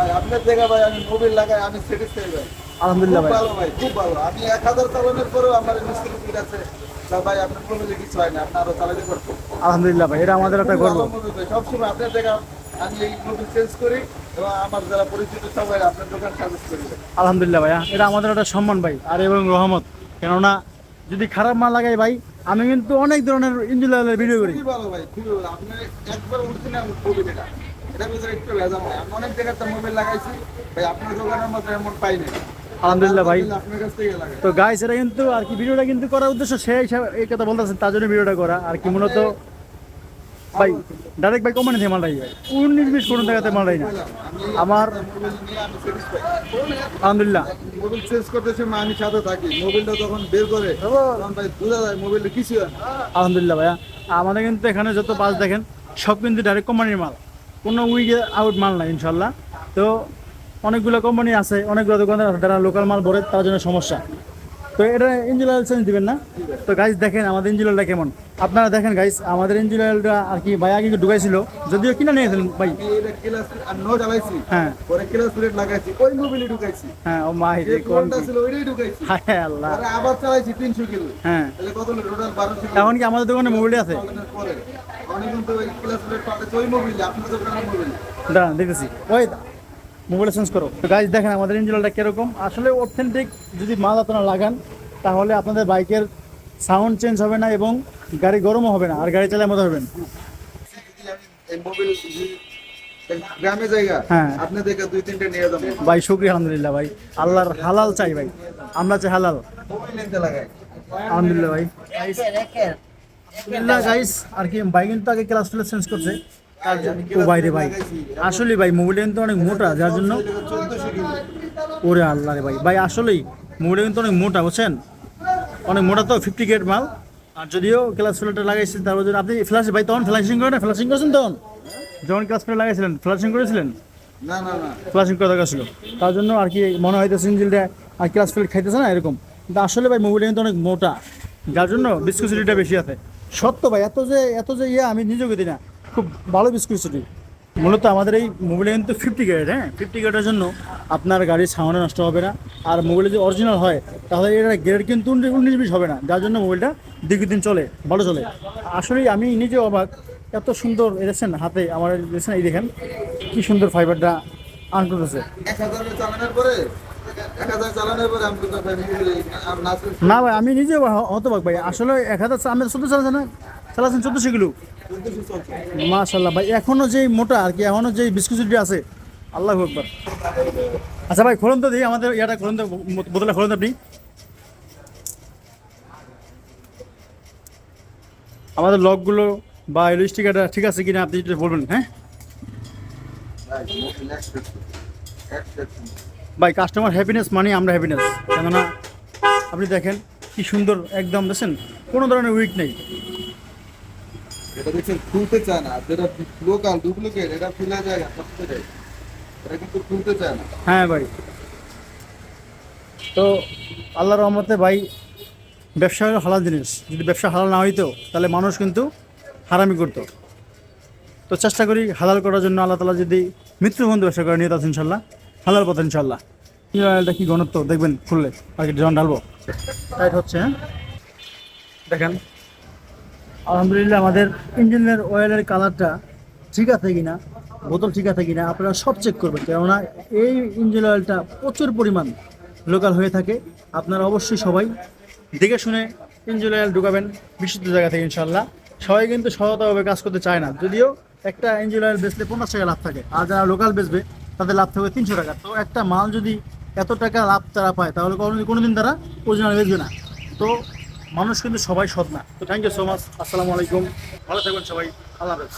ভাই আপনার জায়গা ভাই আমি মোবিল লাগাই আমি স্যাটিসফাই ভাই। আলহামদুলিল্লাহ ভাই। ভালো ভাই খুব ভালো। আমি এক হাজার চালানোর পরেও আমার মিস্ত্রি ঠিক আছে। ভাই আপনার মোবিলে কিছু হয় না আপনি আরও চালাতে পারবেন। আলহামদুলিল্লাহ ভাই এটা আমাদের একটা গর্ব। সবসময় আপনার জায়গা আমি এই মোবিল চেঞ্জ করি এবং আমার যারা পরিচিত সবাই আপনার দোকান সার্ভিস করি ভাই। আলহামদুলিল্লাহ ভাইয়া এটা আমাদের একটা সম্মান ভাই আর এবং রহমত। কেননা যদি খারাপ মাল লাগাই ভাই আমি কিন্তু অনেক ধরনের ইঞ্জিন ভিডিও করি। ভালো ভাই খুবই ভালো। আপনি একবার উঠছেন আমি এটা এটার ভিতরে একটু আমি অনেক জায়গাতে মোবিল লাগাইছি ভাই আপনার দোকানের মতো এমন পাইনি আলহামদুলিল্লাহ ভাই। আপনার কাছ থেকে লাগাই তো গাইস এটা কিন্তু আর কি ভিডিওটা কিন্তু করার উদ্দেশ্য সে হিসাবে এই কথা বলতেছেন তার জন্য ভিডিওটা করা। আর কি মূলত ভাই ডাইরেক্ট ভাই থেকে মালটাই ভাই উনিশ বিশ কোনো জায়গাতে মালটাই না আমার আলহামদুলিল্লাহ। চেঞ্জ আমি সাথে থাকি। যখন বের করে তখন ভাই বোঝা যায় মোবিলটা কিছু আলহামদুলিল্লাহ ভাইয়া। আমাদের কিন্তু এখানে যত বাস দেখেন সব কিন্তু ডাইরেক্ট কোম্পানির মাল। কোনো উইকে আউট মাল নাই ইনশাল্লাহ তো অনেকগুলো কোম্পানি আছে অনেকগুলো আছে যারা লোকাল মাল ভরে তার জন্য সমস্যা। তো এটা ইঞ্জিন অয়েল চেঞ্জ দিবেন না? তো গাইজ দেখেন আমাদের ইঞ্জিন অয়েলটা কেমন। আপনারা দেখেন গাইজ আমাদের ইঞ্জিন অয়েলটা আর কি ভাই আগে ঢুকাইছিল যদিও কিনা নিয়েছিলেন ভাই। নো হ্যাঁ। হ্যাঁ ও মাই হায় আল্লাহ। আবার চালাইছি তিনশো কিলো। হ্যাঁ। এখন কি আমাদের দোকানে মোবাইল আছে? দাঁড়ান দেখতেছি। ওই মোবাইল চেঞ্জ করো। তো গাইজ দেখেন আমাদের ইঞ্জিনটা কীরকম। আসলে অথেন্টিক যদি মাল আপনারা লাগান তাহলে আপনাদের বাইকের সাউন্ড চেঞ্জ হবে না এবং গাড়ি গরমও হবে না আর গাড়ি চালার মতো হবেন গ্রামে জায়গা হ্যাঁ। আপনি দেখে দুই তিনটে নিয়ে যাবেন ভাই শুক্রিয়া আলহামদুলিল্লাহ ভাই। আল্লাহর হালাল চাই ভাই। আমরা চাই হালাল। মোবিল নিতে লাগাই। আলহামদুলিল্লাহ ভাই। আলহামদুলিল্লাহ গাইস আর কি বাইক কিন্তু আগে ক্লাস প্লেট চেঞ্জ করছে। ও ভাই রে ভাই আসলে ভাই মোবাইল কিন্তু অনেক মোটা যার জন্য ওরে আল্লাহ রে ভাই ভাই আসলেই মোবাইল কিন্তু অনেক মোটা বুঝছেন? অনেক মোটা তো ফিফটি গ্রেড মাল। আর যদিও ক্লাস প্লেটটা লাগাইছেন তারপর যদি আপনি ফ্ল্যাশ ভাই তখন ফ্ল্যাশিং করেন না ফ্ল্যাশিং করেছেন তখন? যখন ক্লাস প্লেট লাগাইছিলেন ফ্ল্যাশিং করেছিলেন? না না না। ফ্ল্যাশিং করা দরকার ছিল। তার জন্য আর কি মনে হইতেছে ইঞ্জিলটা আর ক্লাস প্লেট খাইতেছে না এরকম। কিন্তু আসলে ভাই মোবাইলটা কিন্তু অনেক মোটা যার জন্য বিস্কুসিটিটা বেশি আছে। সত্য ভাই, এত যে এত যে ইয়ে আমি নিজেকে দিই না। খুব ভালো বিস্কুসিটি মূলত আমাদের এই মোবাইলে কিন্তু ফিফটি গ্রেড হ্যাঁ? ফিফটি গ্রেডের জন্য আপনার গাড়ির সাউন্ড নষ্ট হবে না। আর মোবাইলে যদি অরিজিনাল হয়, তাহলে এটা গ্রেড কিন্তু উনিশ বিশ হবে না। যার জন্য মোবাইলটা দীর্ঘদিন চলে, ভালো চলে। আসলেই আমি নিজে অবাক, এত সুন্দর এ দেখছেন হাতে আমার দেখছেন, এই দেখেন, কি সুন্দর ফাইবারটা আন করতেছে না ভাই, আমি নিজে হতবাক ভাই। আসলে এক হাজার আমি চোদ্দ চালাচ্ছেন না? চালাচ্ছেন চোদ্দোশো কিলো। মাশাল্লাহ ভাই, এখনও যেই মোটা আর কি, এখনও যেই বিস্কুট আছে, আল্লাহ একবার আচ্ছা ভাই খোলন তো দিই আমাদের ইয়াটা খোলন তো বোতলে খোলন আপনি। আমাদের লকগুলো বা স্টিকারটা ঠিক আছে কিনা আপনি বলবেন হ্যাঁ? ভাই কাস্টমার হ্যাপিনেস মানে আমরা হ্যাপিনেস কেননা আপনি দেখেন কি সুন্দর একদম দেখছেন? কোনো ধরনের উইক নেই। এটা দেখছেন খুলতে চায় না। যেটা লোকাল ডুপ্লিকেট এটা খুলে যায় এটা কিন্তু খুলতে চায় না। হ্যাঁ ভাই। তো আল্লাহ রহমতে ভাই ব্যবসা হলো হালাল জিনিস। যদি ব্যবসা হালাল না হইতো তাহলে মানুষ কিন্তু হারামি করতো। তো চেষ্টা করি হালাল করার জন্য আল্লাহ তালা যদি মৃত্যু বন্ধু ব্যবসা করে নিয়ে তাতে ইনশাল্লাহ। হালাল পথে ইনশাল্লাহ এটা কি ঘনত্ব? দেখবেন খুললে। আর কি জন ঢালবো। টাইট হচ্ছে হ্যাঁ? দেখেন। আলহামদুলিল্লাহ আমাদের ইঞ্জিনের অয়েলের কালারটা ঠিক আছে কিনা বোতল ঠিক আছে কিনা আপনারা সব চেক করবেন। কেননা এই ইঞ্জিন অয়েলটা প্রচুর পরিমাণ লোকাল হয়ে থাকে। আপনারা অবশ্যই সবাই দেখে শুনে ইঞ্জিন অয়েল ঢুকাবেন বিশুদ্ধ জায়গা থেকে ইনশাল্লাহ সবাই কিন্তু সহায়তাভাবে কাজ করতে চায় না। যদিও একটা ইঞ্জিন অয়েল বেচলে পঞ্চাশ টাকা লাভ থাকে। আর যারা লোকাল বেচবে তাদের লাভ থাকবে তিনশো টাকা। তো একটা মাল যদি এত টাকা লাভ তারা পায়, তাহলে কখনো কোনো দিন তারা অরিজিনাল বেচবে না। তো মানুষ কিন্তু সবাই সৎ না। তো থ্যাংক ইউ সো মাচ আসসালামু আলাইকুম। ভালো থাকবেন সবাই। আল্লাহ হাফেজ।